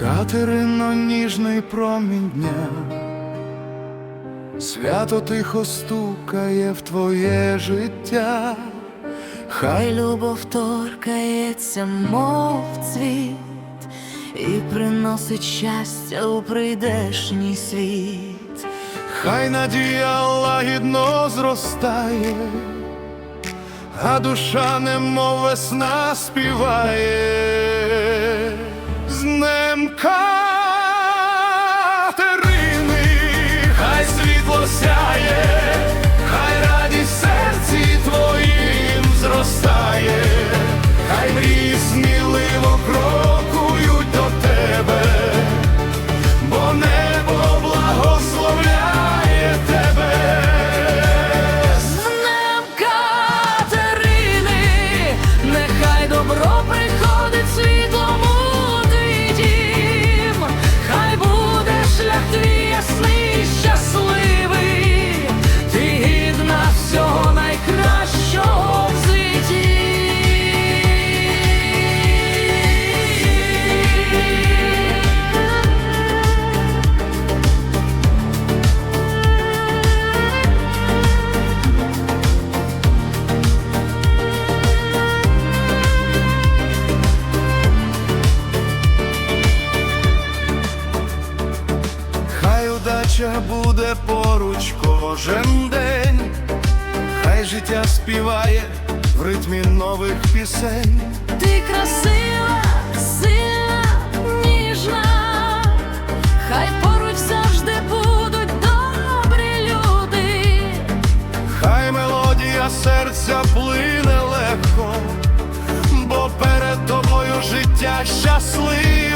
Катерино, ніжний промінь дня, свято тихо стукає в твоє життя, Хай любов торкається, мов цвіт, і приносить щастя у прийдешній світ. хай надія лагідно зростає, а душа немов весна співає. З днем Катерини, хай світло сяє, хай радість серці твоїм зростає, хай мрії сміливо крокують удача буде поруч кожен день, хай життя співає в ритмі нових пісень. Ти красива, сильна, ніжна, хай поруч завжди будуть добрі люди. Хай мелодія серця плине легко, бо перед тобою життя щасливе.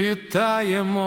Вітаємо.